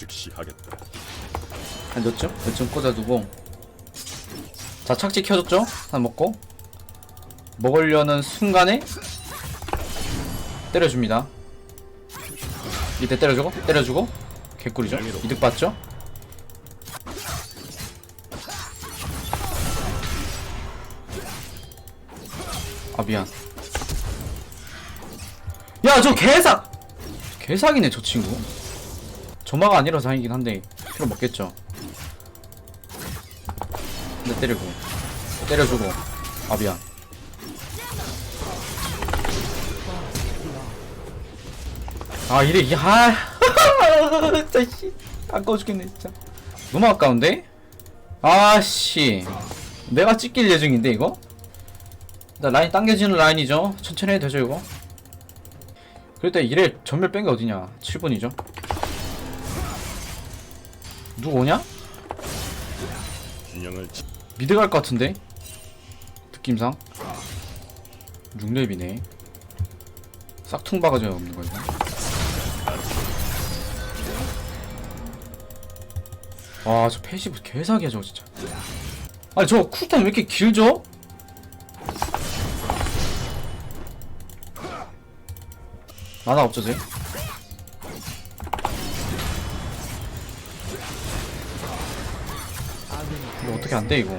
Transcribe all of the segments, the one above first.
즉시 하겠다. 한 몇점? 몇점 꽂아두고. 자 착지 켜줬죠? 하나 먹고. 먹으려는 순간에 때려줍니다. 이때 때려주고 때려주고. 개꿀이죠? 이득 봤죠? 아 미안. 야 저 개삭 개삭이네 저 친구 조마가 아니라서 다행이긴 한데 필요 먹겠죠. 근데 때리고. 때려주고. 아 미안. 아 이래 이게 아 진짜 씨. 아까워 죽겠네 진짜. 너무 아까운데? 아씨. 내가 찍힐 예정인데 이거? 나 라인 당겨지는 라인이죠. 천천히 해도 되죠 이거? 때 이래 전멸 뺀 게 어디냐? 7분이죠 누구 오냐? 미드 갈 것 같은데 느낌상 6렙이네 싹퉁 바가지 없는 거야 와저 패시브 개사기야 저거 진짜 아니 저 쿨타임 왜 이렇게 길죠? 만화 없죠 쟤? 어떻게 안 돼 이거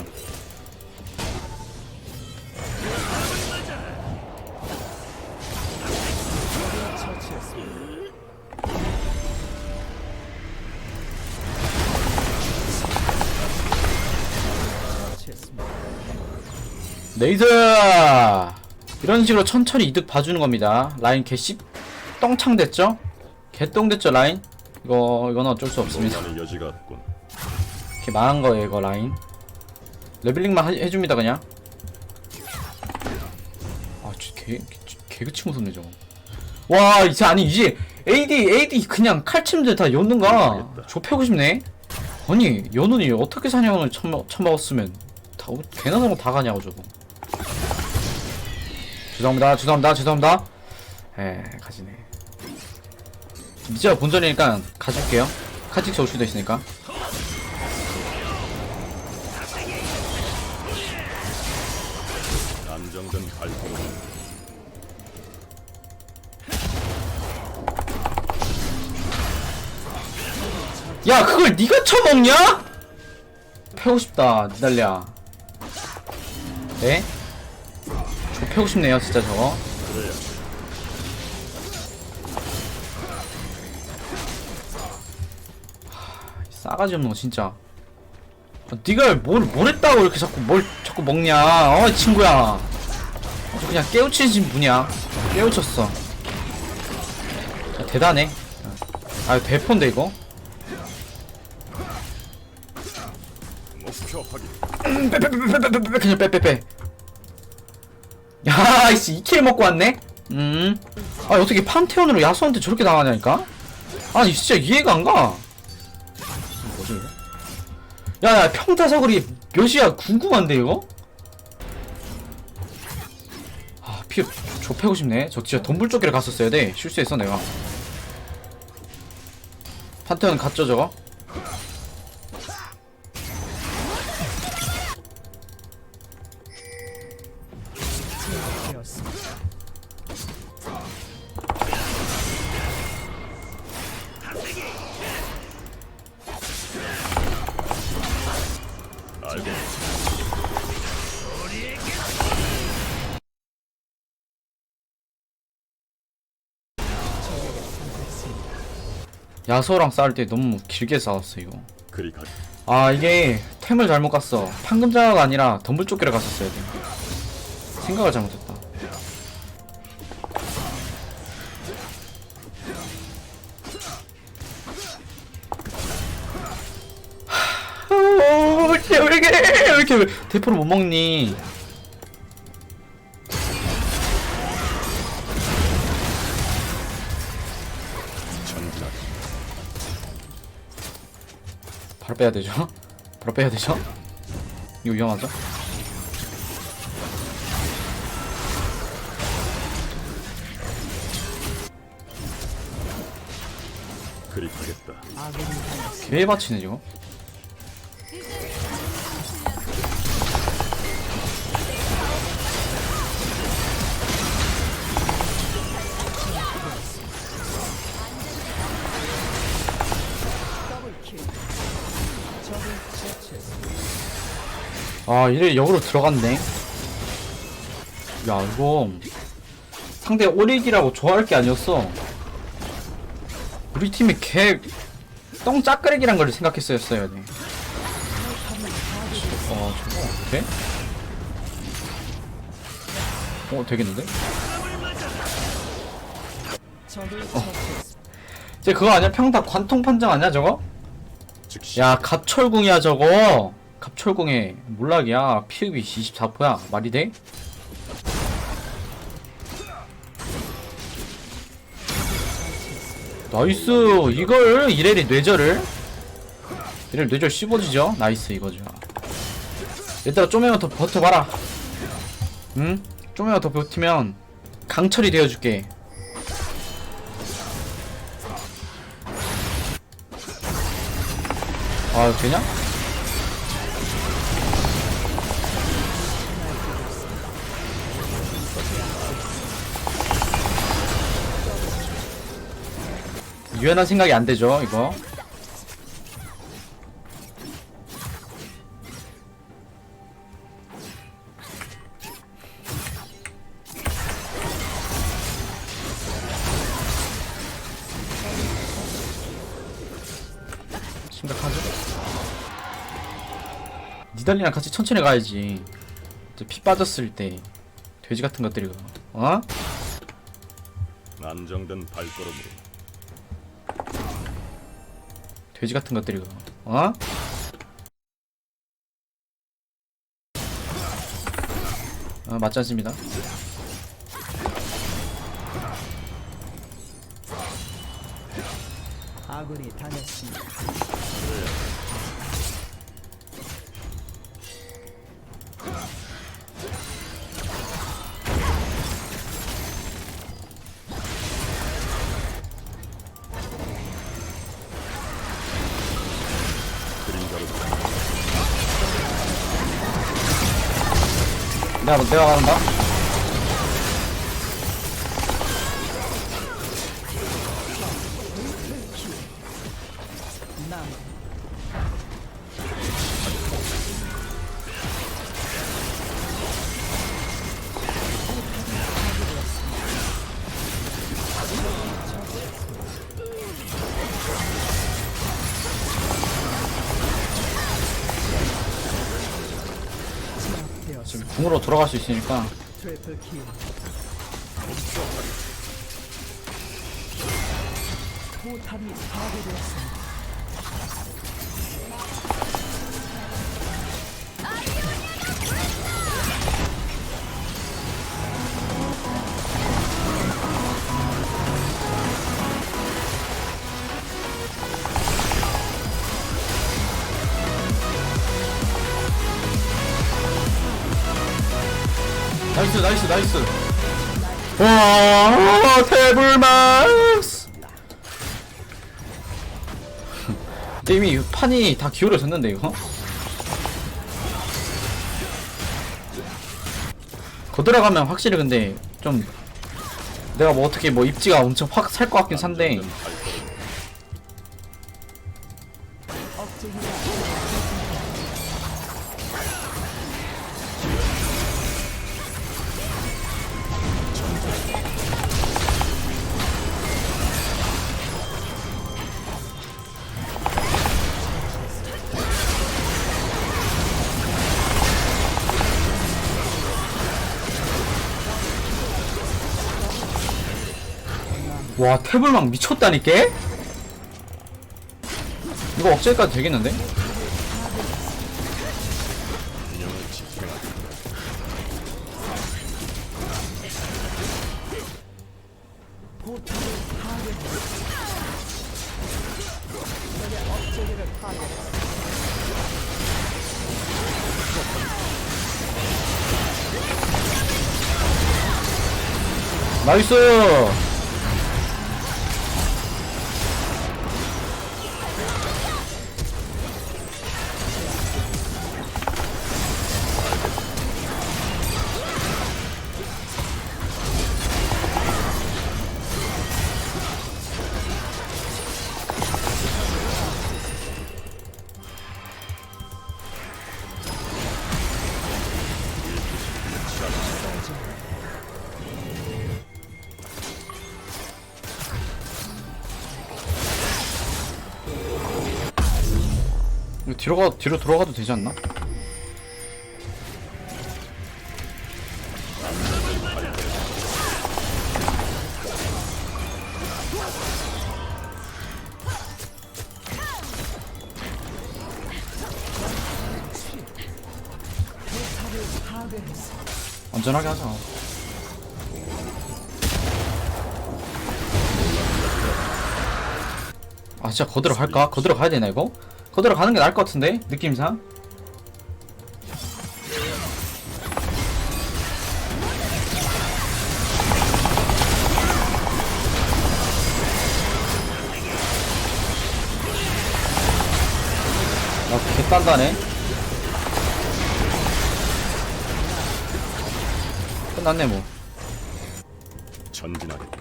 네이스 이런 식으로 천천히 이득 봐주는 겁니다 라인 개씨 똥창 됐죠? 개똥 됐죠 라인? 이거 이거는 어쩔 수 없습니다. 이렇게 망한 거예요 이거 라인 레벨링만 하- 해줍니다 그냥. 아 진짜 개, 개, 개그치 무섭네 저거. 와 이제 아니 이제 AD AD 그냥 칼침들 다 모르겠다. 좁혀고 싶네. 아니 연운이 어떻게 사냥을 처먹, 처먹었으면 다 개나 나고 다 가냐고 저거. 죄송합니다 죄송합니다 죄송합니다. 에 가지네. 이제 본전이니까 가줄게요. 카직스 올 수도 있으니까 안정된 발걸음. 야 그걸 네가 처먹냐? 패고 싶다 니달리야 네? 저 패고 싶네요 진짜 저거 싸가지 없는 거 진짜 아, 네가 뭘, 뭘 했다고 이렇게 자꾸 뭘 자꾸 먹냐 어 친구야 그냥 깨우치신 분이야. 깨우쳤어. 아, 대단해. 아 대포인데 이거. 빼빼빼빼빼빼빼 그냥 빼빼빼. 야 이씨 2킬 먹고 왔네? 음아 어떻게 판테온으로 야수한테 저렇게 당하냐니까? 아니 진짜 이해가 안가. 뭐지 야야 평타사거리 몇이야? 궁금한데 이거 피 좁혀고 싶네. 저 진짜 돈불조끼를 갔었어야 돼. 실수했어 내가. 판테온 갔죠 저거? 알고 야소랑 싸울 때 너무 길게 싸웠어 이거 그리 가. 아 이게 템을 잘못 갔어. 판금장어가 아니라 덤불 조끼를 갔었어야 돼. 생각을 잘못했다. 왜 이렇게 왜 이렇게 대포를 못 먹니 빼야 되죠? 바로 빼야 되죠? 이거 위험하죠? 그리 돌입하겠다. 개받치네 지금 아 이래 역으로 들어갔네 야 이거 상대 오리기라고 좋아할 게 아니었어 우리 팀이 개 똥짝끄레기란 걸 생각했어야 돼. 어, 저거 어떻게? 어, 되겠는데? 어. 쟤 그거 아니야? 평타 관통 판정 아니야, 저거? 야, 갑철궁이야, 저거. 갑철궁의 몰락이야. 피흡이 24%야. 말이 돼? 나이스. 이걸 이래리 뇌절을? 이래 뇌절 씹어지죠? 나이스 이거죠. 얘들아 좀이면 더 버텨봐라. 응? 좀이면 더 버티면 강철이 되어줄게. 아 되냐? 유연한 생각이 안 되죠 이거 심각하죠? 니달리랑 같이 천천히 가야지 이제 피 빠졌을 때 돼지 같은 것들이 어? 안정된 발걸음으로 돼지 같은 것들이 어? 어 맞지 않습니다 아군이 당했습니다. 내가 내가 가는다 궁으로 돌아갈 수 있으니까. 포탑이 파괴되었습니다. 나이스 나이스 나이스. 와 태블막스. 이미 판이 다 기울어졌는데 이거? 거들어가면 확실히 근데 좀 내가 뭐 어떻게 뭐 입지가 엄청 확 살 것 같긴 한데 와 태블막 미쳤다니까? 이거 억제까지 되겠는데? 균형을 뒤로 가 뒤로 돌아가도 되지 않나? 안전하게 하자. 아 진짜 거들어 갈까? 거들어 가야 되나 이거? 거들어 가는 게 나을 것 같은데 느낌상. 아 개딴다네. 끝났네 뭐. 전진하겠다.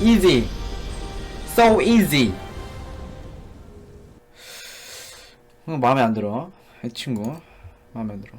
Easy. So easy. 어, 마음에 안 들어. 이 친구. 마음에 안 들어.